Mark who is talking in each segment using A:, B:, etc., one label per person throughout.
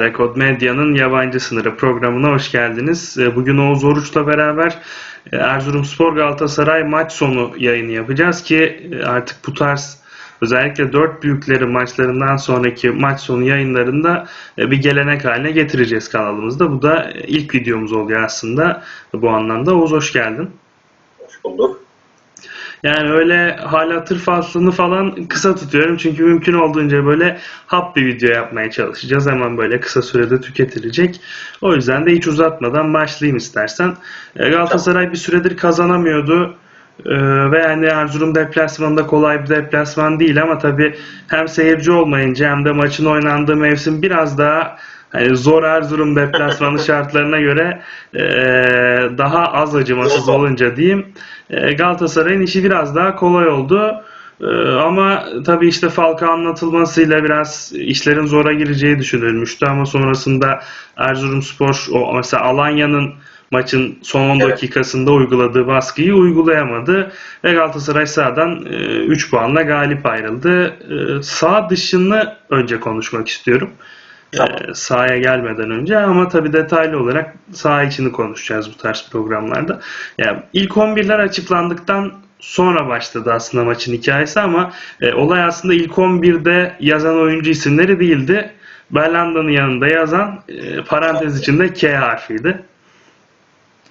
A: Rekod Medya'nın Yabancı Sınırı programına hoş geldiniz. E, Bugün Oğuz Oruç'la beraber e, Erzurumspor Galatasaray maç sonu yayını yapacağız ki e, artık bu tarz özellikle dört büyükleri maçlarından sonraki maç sonu yayınlarında bir gelenek haline getireceğiz kanalımızda. Bu da ilk videomuz oluyor aslında bu anlamda. Oğuz hoş geldin.
B: Hoş bulduk.
A: Yani öyle hal hatır faslını falan kısa tutuyorum. Çünkü mümkün olduğunca böyle hap bir video yapmaya çalışacağız. Hemen böyle kısa sürede tüketilecek. O yüzden de hiç uzatmadan başlayayım istersen. E, Galatasaray bir süredir kazanamıyordu. Ee, ve yani Erzurum deplasmanında kolay bir deplasman değil ama tabii hem seyirci olmayınca hem de maçın oynandığı mevsim biraz daha hani zor Erzurum deplasmanı şartlarına göre e, daha az acımasız olunca diyeyim e, Galatasaray'ın işi biraz daha kolay oldu. E, ama tabii işte Falcao anlatılmasıyla biraz işlerin zora gireceği düşünülmüştü ama sonrasında Erzurumspor o mesela Alanya'nın maçın son 10
B: Evet.
A: dakikasında uyguladığı baskıyı uygulayamadı ve Galatasaray sahadan 3 puanla galip ayrıldı. E, sağ dışını önce konuşmak istiyorum. E, sahaya gelmeden önce ama tabii detaylı olarak saha içini konuşacağız bu tarz programlarda. Yani ilk 11'ler açıklandıktan sonra başladı aslında maçın hikayesi ama e, olay aslında ilk 11'de yazan oyuncu isimleri değildi. Belhanda'nın yanında yazan e, parantez içinde K harfiydi.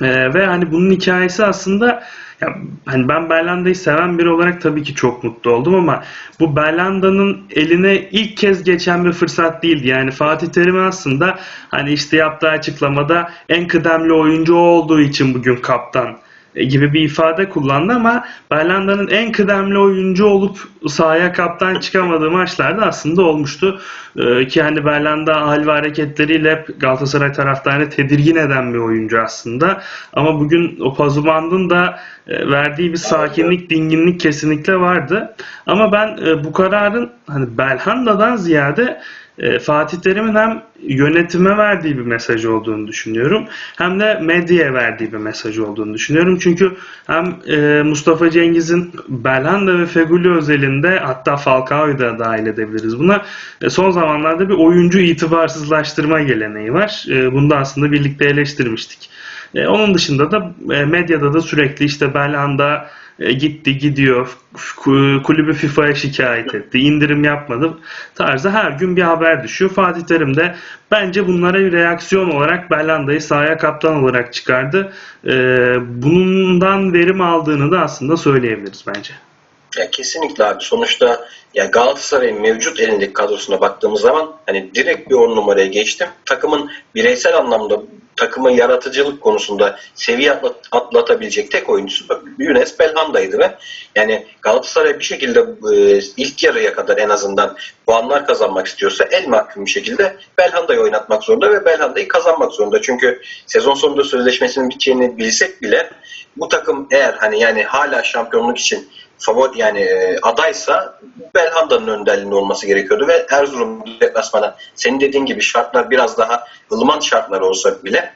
A: Ee, ve hani bunun hikayesi aslında ya hani ben Berlanda'yı seven biri olarak tabii ki çok mutlu oldum ama bu Berlanda'nın eline ilk kez geçen bir fırsat değildi. Yani Fatih Terim aslında hani işte yaptığı açıklamada en kıdemli oyuncu olduğu için bugün kaptan gibi bir ifade kullandı ama Berlanda'nın en kıdemli oyuncu olup sahaya kaptan çıkamadığı maçlarda aslında olmuştu. Ee, ki hani Berlanda hal ve hareketleriyle hep Galatasaray taraftarını tedirgin eden bir oyuncu aslında. Ama bugün o Pazumand'ın da e, verdiği bir sakinlik, dinginlik kesinlikle vardı. Ama ben e, bu kararın hani Belhanda'dan ziyade e, Fatih Terim'in hem yönetime verdiği bir mesaj olduğunu düşünüyorum. Hem de medyaya verdiği bir mesaj olduğunu düşünüyorum. Çünkü hem e, Mustafa Cengiz'in Belhanda ve Feguli özelinde hatta Falcao'yu da dahil edebiliriz buna. E, son zamanlarda bir oyuncu itibarsızlaştırma geleneği var. E, bunu da aslında birlikte eleştirmiştik. Onun dışında da medyada da sürekli işte Belhanda e, gitti gidiyor Ku- kulübü FIFA'ya şikayet etti indirim yapmadı tarzı her gün bir haber düşüyor. Fatih Terim de bence bunlara bir reaksiyon olarak Belhanda'yı sahaya kaptan olarak çıkardı. E, bundan verim aldığını da aslında söyleyebiliriz bence.
B: Ya kesinlikle abi. Sonuçta ya Galatasaray'ın mevcut elindeki kadrosuna baktığımız zaman hani direkt bir 10 numaraya geçtim. Takımın bireysel anlamda takımın yaratıcılık konusunda seviye atlat- atlatabilecek tek oyuncusu Yunus Belhanda'ydı ve yani Galatasaray bir şekilde e, ilk yarıya kadar en azından puanlar kazanmak istiyorsa el mahkum bir şekilde Belhanda'yı oynatmak zorunda ve Belhanda'yı kazanmak zorunda. Çünkü sezon sonunda sözleşmesinin biteceğini bilsek bile bu takım eğer hani yani hala şampiyonluk için favori yani e, adaysa Belhanda'nın önderliğinde olması gerekiyordu ve Erzurum deplasmanı senin dediğin gibi şartlar biraz daha ılıman şartlar olsa bile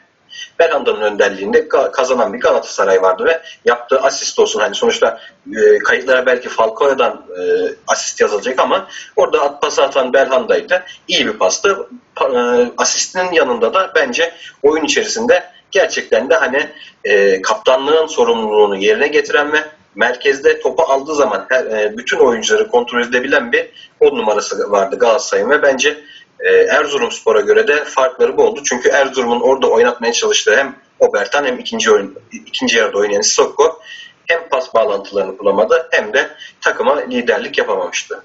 B: Belhanda'nın önderliğinde kazanan bir Galatasaray vardı ve yaptığı asist olsun hani sonuçta e, kayıtlara belki Falcao'dan e, asist yazılacak ama orada at pası atan Belhanda'ydı. İyi bir pastı. Pa- e, asistinin yanında da bence oyun içerisinde gerçekten de hani e, kaptanlığın sorumluluğunu yerine getiren ve merkezde topu aldığı zaman her, e, bütün oyuncuları kontrol edebilen bir 10 numarası vardı Galatasaray'ın ve bence e, Erzurumspor'a göre de farkları bu oldu. Çünkü Erzurum'un orada oynatmaya çalıştığı hem Obertan hem ikinci oyun, ikinci yarıda oynayan Sissoko hem pas bağlantılarını bulamadı hem de takıma liderlik yapamamıştı.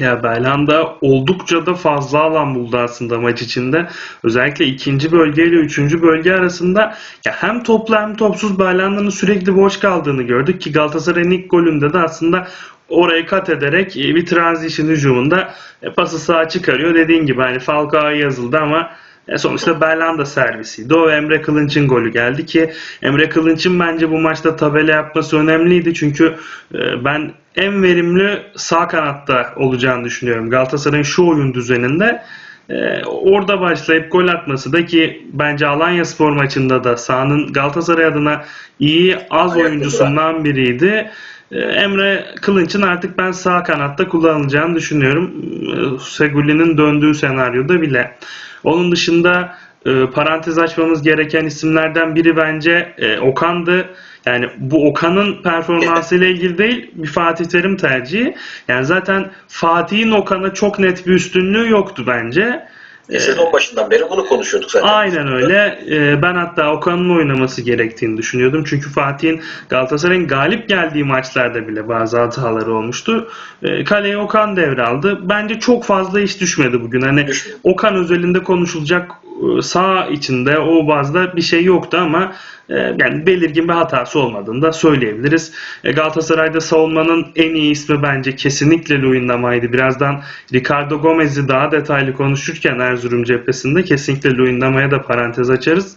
A: Ya Belhanda oldukça da fazla alan buldu aslında maç içinde. Özellikle ikinci bölge ile üçüncü bölge arasında ya hem toplu hem topsuz Belhanda'nın sürekli boş kaldığını gördük ki Galatasaray'ın ilk golünde de aslında orayı kat ederek e, bir transition hücumunda e, pası sağa çıkarıyor. Dediğin gibi hani Falcao yazıldı ama e, sonuçta Belhanda servisiydi. O Emre Kılınç'ın golü geldi ki Emre Kılınç'ın bence bu maçta tabela yapması önemliydi. Çünkü e, ben en verimli sağ kanatta olacağını düşünüyorum. Galatasaray'ın şu oyun düzeninde e, orada başlayıp gol atması da ki bence Alanya Spor maçında da sahanın Galatasaray adına iyi az oyuncusundan biriydi. E, Emre Kılınç'ın artık ben sağ kanatta kullanılacağını düşünüyorum. E, Seguli'nin döndüğü senaryoda bile. Onun dışında e, parantez açmamız gereken isimlerden biri bence e, Okan'dı. Yani bu Okan'ın performansıyla ilgili değil, bir Fatih Terim tercihi. Yani zaten Fatih'in Okan'a çok net bir üstünlüğü yoktu bence.
B: E, Sezon başından beri bunu konuşuyorduk zaten.
A: Aynen öyle. Ee, Ben hatta Okan'ın oynaması gerektiğini düşünüyordum. Çünkü Fatih'in Galatasaray'ın galip geldiği maçlarda bile bazı hataları olmuştu. Ee, Kaleyi Okan devraldı. Bence çok fazla iş düşmedi bugün. Hani. Okan özelinde konuşulacak e, sağ içinde o bazda bir şey yoktu ama e, yani belirgin bir hatası olmadığını da söyleyebiliriz. E, Galatasaray'da savunmanın en iyi ismi bence kesinlikle Luyendama'ydı. Birazdan Ricardo Gomez'i daha detaylı konuşurken Erzurum cephesinde kesinlikle Luyendama'ya da parantez açarız.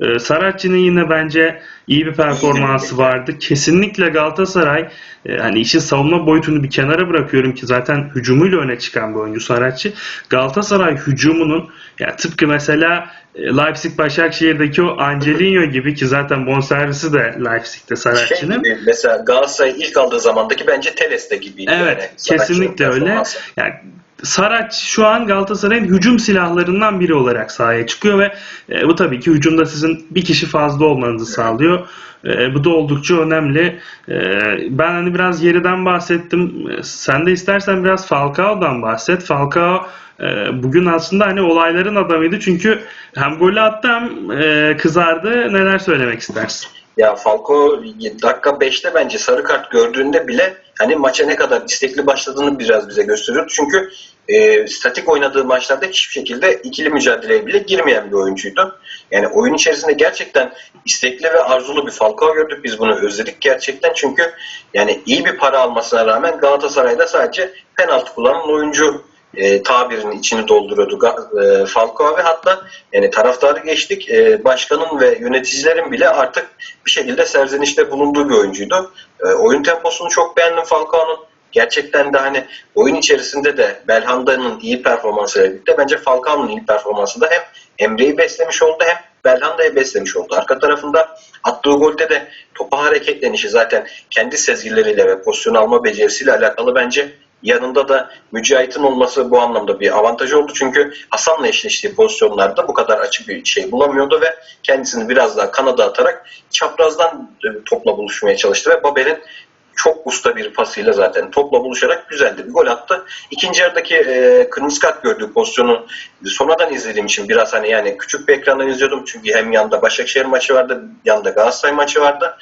A: E, Saratçı'nın yine bence iyi bir performansı vardı. Kesinlikle Galatasaray e, hani işin savunma boyutunu bir kenara bırakıyorum ki zaten hücumuyla öne çıkan bir oyuncu Saratçı. Galatasaray hücumunun ya tıpkı mesela e, Leipzig Başakşehir'deki o Angelino gibi ki zaten bonservisi de Leipzig'te
B: Şey
A: Saratçı'nın.
B: gibi, mesela Galatasaray ilk aldığı zamandaki bence Teles'te gibiydi.
A: Evet,
B: yani.
A: Kesinlikle öyle. Yani Saraç şu an Galatasaray'ın hücum silahlarından biri olarak sahaya çıkıyor ve e, bu tabii ki hücumda sizin bir kişi fazla olmanızı sağlıyor. E, bu da oldukça önemli. E, ben hani biraz geriden bahsettim. E, Sen de istersen biraz Falcao'dan bahset. Falcao e, bugün aslında hani olayların adamıydı çünkü hem golü attı hem e, kızardı. Neler söylemek istersin?
B: Ya Falco dakika 5'te bence sarı kart gördüğünde bile hani maça ne kadar istekli başladığını biraz bize gösteriyor. Çünkü e, statik oynadığı maçlarda hiçbir şekilde ikili mücadeleye bile girmeyen bir oyuncuydu. Yani oyun içerisinde gerçekten istekli ve arzulu bir Falcao gördük. Biz bunu özledik gerçekten. Çünkü yani iyi bir para almasına rağmen Galatasaray'da sadece penaltı kullanan oyuncu e, tabirinin içini dolduruyordu e, Falcao ve hatta yani taraftarı geçtik e, başkanın ve yöneticilerin bile artık bir şekilde serzenişte bulunduğu bir oyuncuydu. E, oyun temposunu çok beğendim Falcao'nun. Gerçekten de hani oyun içerisinde de Belhanda'nın iyi performansıyla birlikte bence Falcao'nun iyi performansı da hem Emre'yi beslemiş oldu hem Belhanda'yı beslemiş oldu. Arka tarafında attığı golde de topa hareketlenişi zaten kendi sezgileriyle ve pozisyon alma becerisiyle alakalı bence yanında da Mücahit'in olması bu anlamda bir avantaj oldu. Çünkü Hasan'la eşleştiği pozisyonlarda bu kadar açık bir şey bulamıyordu ve kendisini biraz daha kanada atarak çaprazdan e, topla buluşmaya çalıştı ve Babel'in çok usta bir pasıyla zaten topla buluşarak güzel de bir gol attı. İkinci yarıdaki e, kırmızı kart gördüğü pozisyonu sonradan izlediğim için biraz hani yani küçük bir ekrandan izliyordum. Çünkü hem yanında Başakşehir maçı vardı, yanında Galatasaray maçı vardı.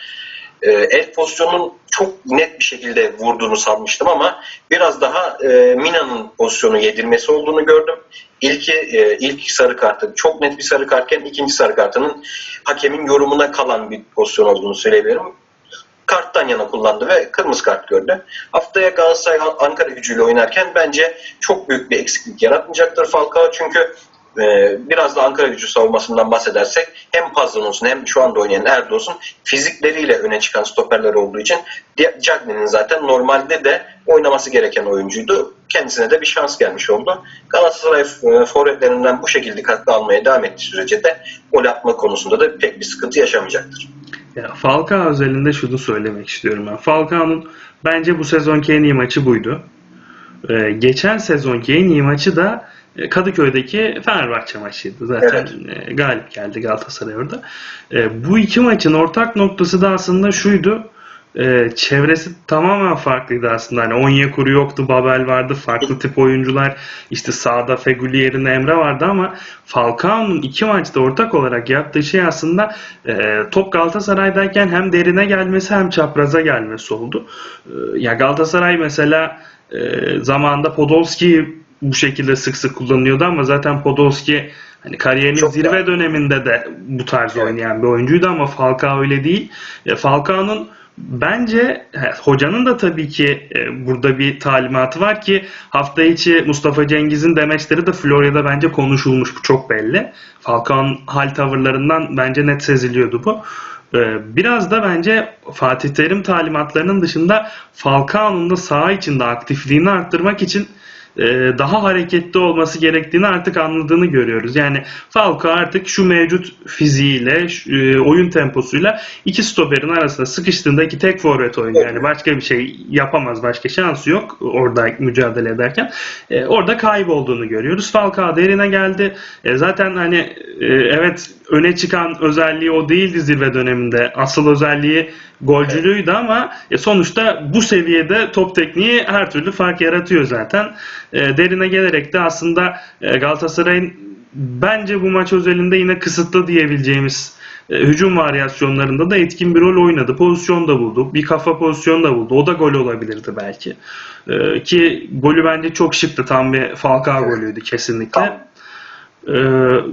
B: E, el pozisyonunun çok net bir şekilde vurduğunu sanmıştım ama biraz daha e, Mina'nın pozisyonu yedirmesi olduğunu gördüm. İlki e, ilk sarı kartı çok net bir sarı kartken ikinci sarı kartının hakemin yorumuna kalan bir pozisyon olduğunu söyleyebilirim karttan yana kullandı ve kırmızı kart gördü. Haftaya Galatasaray Ankara gücüyle oynarken bence çok büyük bir eksiklik yaratmayacaktır Falcao çünkü e, biraz da Ankara gücü savunmasından bahsedersek hem Pazdanus'un hem şu anda oynayan Erdos'un fizikleriyle öne çıkan stoperler olduğu için Cagney'in zaten normalde de oynaması gereken oyuncuydu. Kendisine de bir şans gelmiş oldu. Galatasaray e, forvetlerinden bu şekilde katkı almaya devam ettiği sürece de gol atma konusunda da pek bir sıkıntı yaşamayacaktır.
A: Ya Falcao özelinde şunu söylemek istiyorum ben. Falcao'nun bence bu sezonki en iyi maçı buydu. Ee, geçen sezonki en iyi maçı da Kadıköy'deki Fenerbahçe maçıydı. Zaten e, galip geldi Galatasaray orada. E, bu iki maçın ortak noktası da aslında şuydu. E, çevresi tamamen farklıydı aslında. Hani Onyekuru yoktu, Babel vardı, farklı tip oyuncular. İşte sağda Feguli yerine Emre vardı ama Falcao'nun iki maçta ortak olarak yaptığı şey aslında e, top Galatasaray'dayken hem derine gelmesi hem çapraza gelmesi oldu. E, ya Galatasaray mesela e, zamanında Podolski'yi bu şekilde sık sık kullanıyordu ama zaten Podolski hani kariyerinin
B: Çok
A: zirve
B: daha-
A: döneminde de bu tarz
B: Evet.
A: oynayan bir oyuncuydu ama Falcao öyle değil. E, Falcao'nun bence hocanın da tabii ki e, burada bir talimatı var ki hafta içi Mustafa Cengiz'in demeçleri de Florya'da bence konuşulmuş. Bu çok belli. Falcao'nun hal tavırlarından bence net seziliyordu bu. E, Biraz da bence Fatih Terim talimatlarının dışında Falcao'nun da saha içinde aktifliğini arttırmak için daha hareketli olması gerektiğini artık anladığını görüyoruz. Yani Falcao artık şu mevcut fiziğiyle, e, oyun temposuyla iki stoperin arasında sıkıştığında ki tek forvet oynuyor. Yani başka bir şey yapamaz, başka şansı yok orada mücadele ederken. E, orada kaybolduğunu görüyoruz. Falcao derine geldi. E, zaten hani e, evet öne çıkan özelliği o değildi zirve döneminde. Asıl özelliği golcülüğüydü ama e, sonuçta bu seviyede top tekniği her türlü fark yaratıyor zaten. E, derine gelerek de aslında e, Galatasaray'ın bence bu maç özelinde yine kısıtlı diyebileceğimiz hücum varyasyonlarında da etkin bir rol oynadı. Pozisyon da buldu. Bir kafa pozisyonu da buldu. O da gol olabilirdi belki. Ki golü bence çok şıktı. Tam bir Falcao golüydü kesinlikle.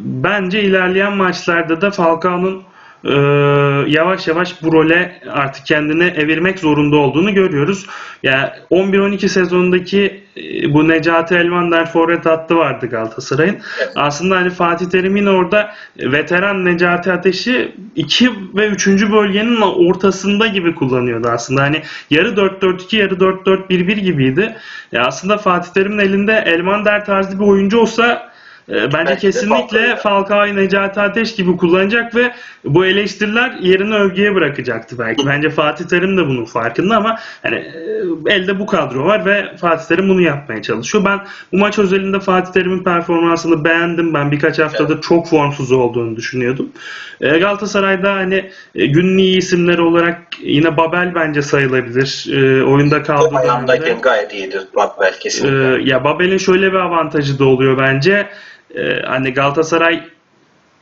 A: Bence ilerleyen maçlarda da Falcao'nun e, yavaş yavaş bu role artık kendini evirmek zorunda olduğunu görüyoruz. Yani 11-12 sezonundaki e, bu Necati Elmander forvet hattı vardı Galatasaray'ın.
B: Evet.
A: Aslında hani Fatih Terim'in orada veteran Necati Ateş'i 2 ve 3. bölgenin ortasında gibi kullanıyordu aslında. Hani yarı 4-4-2 yarı 4-4-1-1 gibiydi. Ya aslında Fatih Terim'in elinde Elmander tarzı bir oyuncu olsa e, bence
B: Belki
A: kesinlikle
B: Falcao'yu-
A: Necati Ateş gibi kullanacak ve bu eleştiriler yerini övgüye bırakacaktı belki. Bence Fatih Terim de bunun farkında ama hani e, elde bu kadro var ve Fatih Terim bunu yapmaya çalışıyor. Ben bu maç özelinde Fatih Terim'in performansını beğendim. Ben birkaç haftadır çok formsuz olduğunu düşünüyordum. E, Galatasaray'da hani e, günün iyi isimleri olarak yine Babel bence sayılabilir. E, oyunda dönemde.
B: ayağındayken gayet iyiydi Bakbel kesinlikle.
A: Ee, ya Babel'in şöyle bir avantajı da oluyor bence. Ee, hani Galatasaray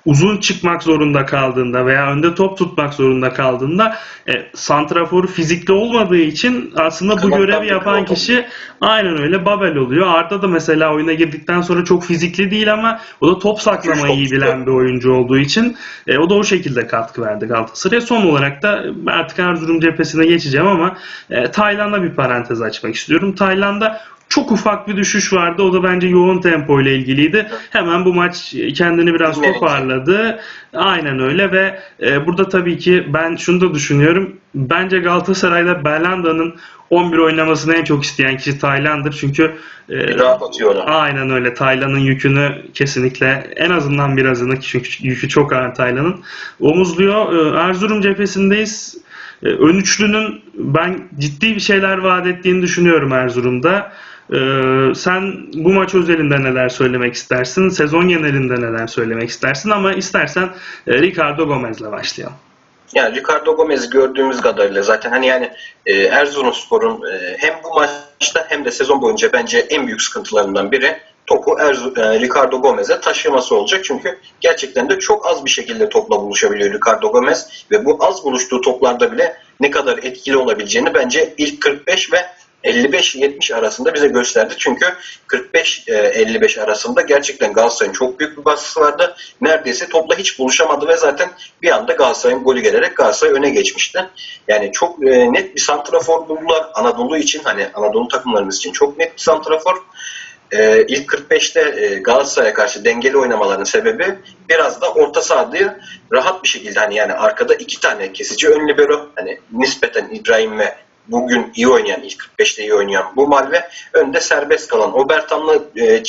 A: uzun çıkmak zorunda kaldığında veya önde top tutmak zorunda kaldığında e, santrafor fizikli olmadığı için aslında bu
B: Kanattan
A: görevi yapan kişi aynen öyle Babel oluyor. Arda da mesela oyuna girdikten sonra çok fizikli değil ama o da top saklamayı iyi bilen bir oyuncu olduğu için e, o da o şekilde katkı verdi Galatasaray'a. Son olarak da artık Erzurum cephesine geçeceğim ama e, Tayland'a bir parantez açmak istiyorum. Tayland'da çok ufak bir düşüş vardı. O da bence yoğun tempo ile ilgiliydi. Hemen bu maç kendini biraz toparladı. Aynen öyle ve e, burada tabii ki ben şunu da düşünüyorum. Bence Galatasaray'da Belanda'nın 11 oynamasını en çok isteyen kişi Tayland'dır. Çünkü e,
B: rahat atıyor.
A: Aynen öyle. Taylan'ın yükünü kesinlikle en azından birazını çünkü yükü çok ağır Taylan'ın omuzluyor. Ee, Erzurum cephesindeyiz. Ee, Ön üçlünün ben ciddi bir şeyler vaat ettiğini düşünüyorum Erzurum'da. Ee, sen bu maç özelinde neler söylemek istersin? Sezon genelinde neler söylemek istersin? Ama istersen e, Ricardo Gomez'le başlayalım.
B: Yani Ricardo Gomez'i gördüğümüz kadarıyla zaten hani yani e, Erzurumspor'un e, hem bu maçta hem de sezon boyunca bence en büyük sıkıntılarından biri topu Erzu- e, Ricardo Gomez'e taşıması olacak. Çünkü gerçekten de çok az bir şekilde topla buluşabiliyor Ricardo Gomez ve bu az buluştuğu toplarda bile ne kadar etkili olabileceğini bence ilk 45 ve 55-70 arasında bize gösterdi. Çünkü 45-55 arasında gerçekten Galatasaray'ın çok büyük bir baskısı vardı. Neredeyse topla hiç buluşamadı ve zaten bir anda Galatasaray'ın golü gelerek Galatasaray öne geçmişti. Yani çok e, net bir santrafor buldular. Anadolu için hani Anadolu takımlarımız için çok net bir santrafor. E, ilk 45'te e, Galatasaray'a karşı dengeli oynamalarının sebebi biraz da orta sahayı rahat bir şekilde hani yani arkada iki tane kesici ön libero hani nispeten İbrahim ve bugün iyi oynayan, ilk 45'te iyi oynayan Bumal ve önde serbest kalan Obertan'la e,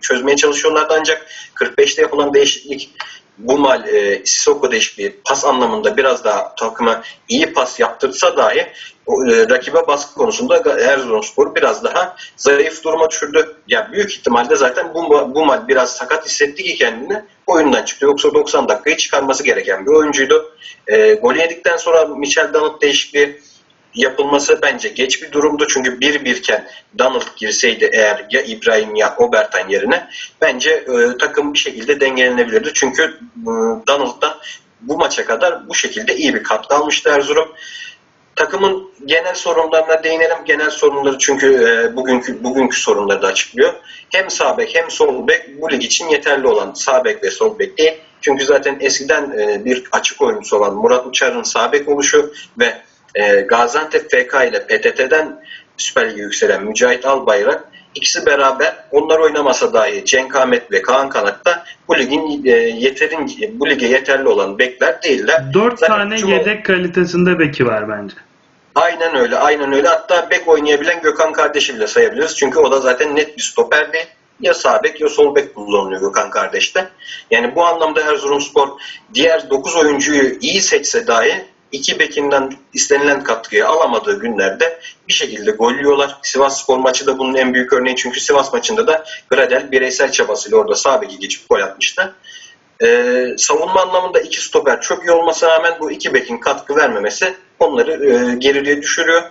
B: çözmeye çalışıyorlardı ancak 45'te yapılan değişiklik Bumal, e, Sissoko değişikliği pas anlamında biraz daha takıma iyi pas yaptırsa dahi o, e, rakibe baskı konusunda Erzurumspor biraz daha zayıf duruma düşürdü. Ya büyük ihtimalle zaten bu Bumal biraz sakat hissetti ki kendini oyundan çıktı. Yoksa 90 dakikayı çıkarması gereken bir oyuncuydu. E, golü yedikten sonra Michel Danut değişikliği yapılması bence geç bir durumdu. Çünkü bir birken Donald girseydi eğer ya İbrahim ya Obertan yerine bence e, takım bir şekilde dengelenebilirdi. Çünkü e, Donald da bu maça kadar bu şekilde iyi bir katkı almıştı Erzurum. Takımın genel sorunlarına değinelim. Genel sorunları çünkü e, bugünkü bugünkü sorunları da açıklıyor. Hem sağ bek hem sol bek bu lig için yeterli olan sağ bek ve sol bek değil. Çünkü zaten eskiden e, bir açık oyuncusu olan Murat Uçar'ın sağ bek oluşu ve e, Gaziantep FK ile PTT'den Süper Lig'e yükselen Mücahit Albayrak ikisi beraber onlar oynamasa dahi Cenk Ahmet ve Kaan Kanat da bu ligin e, yeterin bu lige yeterli olan bekler değiller.
A: 4
B: Zaten
A: tane
B: Cuma-
A: yedek kalitesinde beki var bence.
B: Aynen öyle, aynen öyle. Hatta bek oynayabilen Gökhan kardeşi bile sayabiliriz. Çünkü o da zaten net bir stoper değil. Ya sağ bek ya sol bek kullanılıyor Gökhan kardeşte. Yani bu anlamda Erzurumspor diğer 9 oyuncuyu iyi seçse dahi iki bekinden istenilen katkıyı alamadığı günlerde bir şekilde gol yiyorlar. Sivas Spor maçı da bunun en büyük örneği çünkü Sivas maçında da Gradel bireysel çabasıyla orada sağ beki geçip gol atmıştı. Ee, savunma anlamında iki stoper çok iyi olmasına rağmen bu iki bekin katkı vermemesi onları e, geriliğe düşürüyor.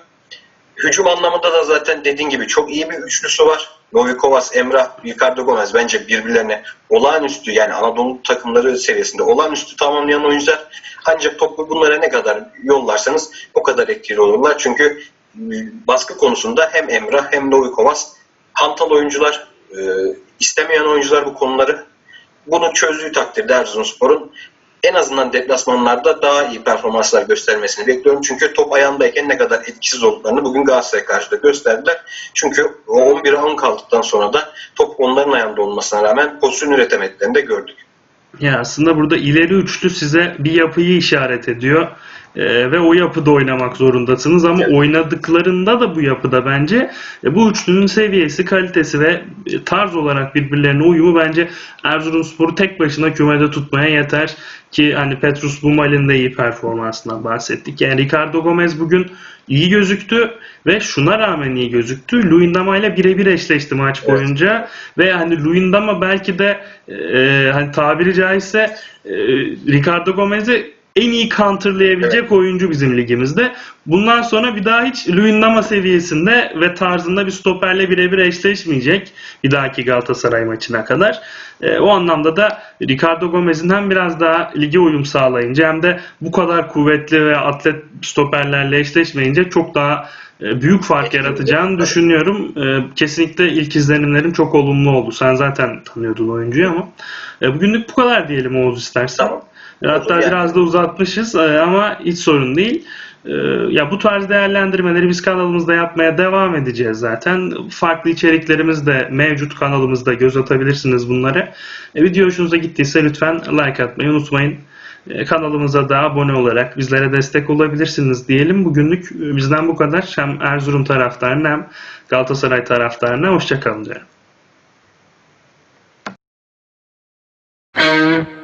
B: Hücum anlamında da zaten dediğin gibi çok iyi bir üçlüsü var. Novikovas, Emrah, Ricardo Gomez bence birbirlerine olağanüstü yani Anadolu takımları seviyesinde olağanüstü tamamlayan oyuncular. Ancak topu bunlara ne kadar yollarsanız o kadar etkili olurlar. Çünkü baskı konusunda hem Emrah hem Novikovas hantal oyuncular, e, istemeyen oyuncular bu konuları. Bunu çözdüğü takdirde Erzurumspor'un en azından deplasmanlarda daha iyi performanslar göstermesini bekliyorum. Çünkü top ayağındayken ne kadar etkisiz olduklarını bugün Galatasaray karşıda gösterdiler. Çünkü o 11'e 10 kaldıktan sonra da top onların ayağında olmasına rağmen pozisyon üretemediklerini de gördük.
A: Ya aslında burada ileri üçlü size bir yapıyı işaret ediyor. Ee, ve o yapıda oynamak zorundasınız ama
B: Evet.
A: oynadıklarında da bu yapıda bence e, bu üçlünün seviyesi, kalitesi ve e, tarz olarak birbirlerine uyumu bence Erzurumspor'u tek başına kümede tutmaya yeter ki hani Petrus Bumal'in de iyi performansından bahsettik. Yani Ricardo Gomez bugün iyi gözüktü ve şuna rağmen iyi gözüktü. Luyendama ile birebir eşleşti maç
B: Evet.
A: boyunca ve hani Luyendama belki de e, hani tabiri caizse e, Ricardo Gomez'i en iyi counterlayabilecek oyuncu bizim ligimizde. Bundan sonra bir daha hiç Luyendama seviyesinde ve tarzında bir stoperle birebir eşleşmeyecek bir dahaki Galatasaray maçına kadar. E, o anlamda da Ricardo Gomez'in hem biraz daha lige uyum sağlayınca hem de bu kadar kuvvetli ve atlet stoperlerle eşleşmeyince çok daha e, büyük fark yaratacağını
B: Evet.
A: düşünüyorum. E, Kesinlikle ilk izlenimlerim çok olumlu oldu. Sen zaten tanıyordun oyuncuyu ama. E, Bugünlük bu kadar diyelim Oğuz istersen.
B: Tamam.
A: Hatta
B: yani.
A: biraz da uzatmışız e, ama hiç sorun değil. E, ya bu tarz değerlendirmeleri biz kanalımızda yapmaya devam edeceğiz zaten. Farklı içeriklerimiz de mevcut kanalımızda göz atabilirsiniz bunları. E, video hoşunuza gittiyse lütfen like atmayı unutmayın. Kanalımıza da abone olarak bizlere destek olabilirsiniz diyelim. Bugünlük bizden bu kadar. Hem Erzurum taraftarına hem Galatasaray taraftarına hoşçakalın diyorum.